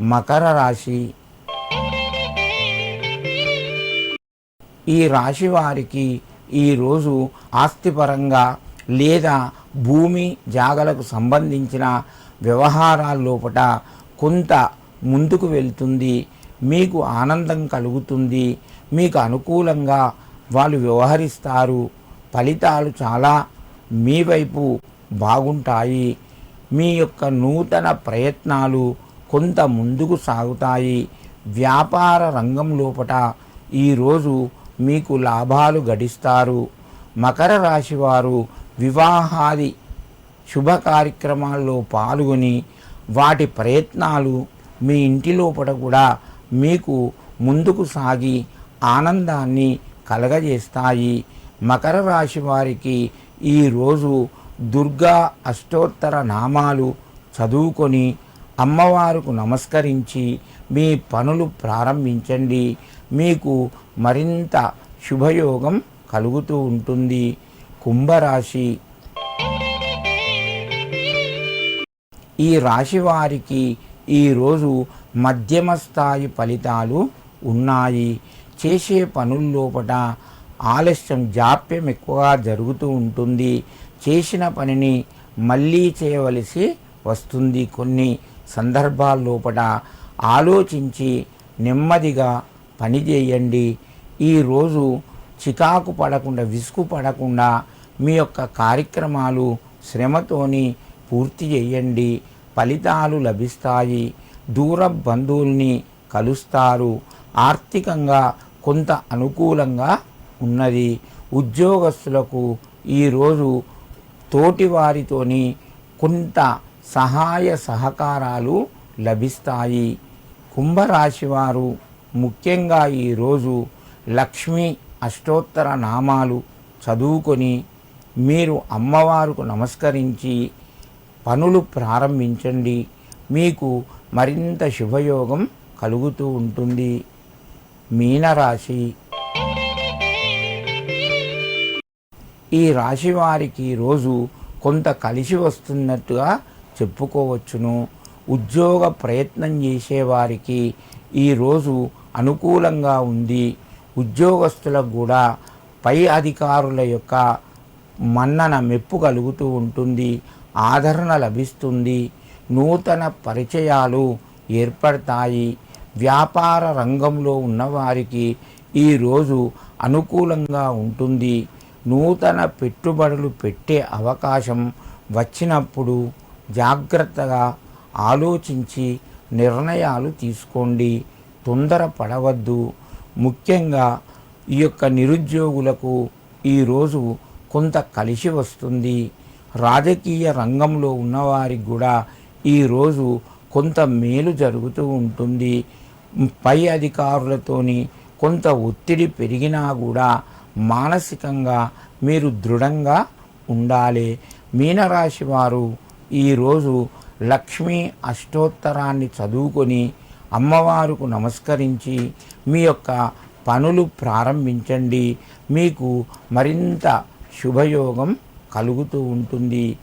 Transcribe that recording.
మకర రాశి. ఈ రాశి వారికి ఈరోజు ఆస్తిపరంగా లేదా భూమి జాగలకు సంబంధించిన వ్యవహారాల్లోపట కొంత ముందుకు వెళ్తుంది. మీకు ఆనందం కలుగుతుంది. మీకు అనుకూలంగా వాళ్ళు వ్యవహరిస్తారు. ఫలితాలు చాలా మీ వైపు బాగుంటాయి. మీ యొక్క నూతన ప్రయత్నాలు కొంత ముందుకు సాగుతాయి. వ్యాపార రంగం లోపట ఈరోజు మీకు లాభాలు గడిస్తారు. మకర రాశి వారు వివాహాది శుభ కార్యక్రమాల్లో పాల్గొని వాటి ప్రయత్నాలు మీ ఇంటి లోపల కూడా మీకు ముందుకు సాగి ఆనందాన్ని కలగజేస్తాయి. మకర రాశి వారికి ఈరోజు దుర్గా అష్టోత్తర నామాలు చదువుకొని అమ్మవారుకు నమస్కరించి మీ పనులు ప్రారంభించండి. మీకు మరింత శుభయోగం కలుగుతూ ఉంటుంది. కుంభరాశి. ఈ రాశి వారికి ఈరోజు మధ్యమ స్థాయి ఫలితాలు ఉన్నాయి. చేసే పనుల్లోపట ఆలస్యం జాప్యం ఎక్కువగా జరుగుతూ ఉంటుంది. చేసిన పనిని మళ్ళీ చేయవలసి వస్తుంది. కొన్ని సందర్భాల్లోపట ఆలోచించి నెమ్మదిగా పనిచేయండి ఈరోజు చికాకు పడకుండా విసుగు పడకుండా మీ యొక్క కార్యక్రమాలు శ్రమతోని పూర్తి చేయండి. ఫలితాలు లభిస్తాయి. దూర బంధువుల్ని కలుస్తారు. ఆర్థికంగా కొంత అనుకూలంగా ఉన్నది. ఉద్యోగస్తులకు ఈరోజు తోటివారితోని కొంత సహాయ సహకారాలు లభిస్తాయి. కుంభరాశి వారు ముఖ్యంగా ఈరోజు లక్ష్మి అష్టోత్తర నామాలు చదువుకొని మీరు అమ్మవారుకు నమస్కరించి పనులు ప్రారంభించండి. మీకు మరింత శుభయోగం కలుగుతూ ఉంటుంది. మీనరాశి. ఈ రాశి వారికి రోజు కొంత కలిసి వస్తున్నట్టుగా చెప్పుకోవచ్చును. ఉద్యోగ ప్రయత్నం చేసేవారికి ఈరోజు అనుకూలంగా ఉంది. ఉద్యోగస్తులకు కూడా పై అధికారుల యొక్క మన్నన మెప్పు కలుగుతూ ఉంటుంది. ఆదరణ లభిస్తుంది. నూతన పరిచయాలు ఏర్పడతాయి. వ్యాపార రంగంలో ఉన్నవారికి ఈరోజు అనుకూలంగా ఉంటుంది. నూతన పెట్టుబడులు పెట్టే అవకాశం వచ్చినప్పుడు జాగ్రత్తగా ఆలోచించి నిర్ణయాలు తీసుకోండి. తొందర పడవద్దు ముఖ్యంగా ఈ యొక్క నిరుద్యోగులకు ఈరోజు కొంత కలిసి వస్తుంది. రాజకీయ రంగంలో ఉన్నవారికి కూడా ఈరోజు కొంత మేలు జరుగుతూ ఉంటుంది. పై అధికారులతోని కొంత ఒత్తిడి పెరిగినా కూడా మానసికంగా మీరు దృఢంగా ఉండాలి. మీనరాశి వారు ఈరోజు లక్ష్మీ అష్టోత్తరాన్ని చదువుకొని అమ్మవారుకు నమస్కరించి మీ యొక్క పనులు ప్రారంభించండి. మీకు మరింత శుభయోగం కలుగుతూ ఉంటుంది.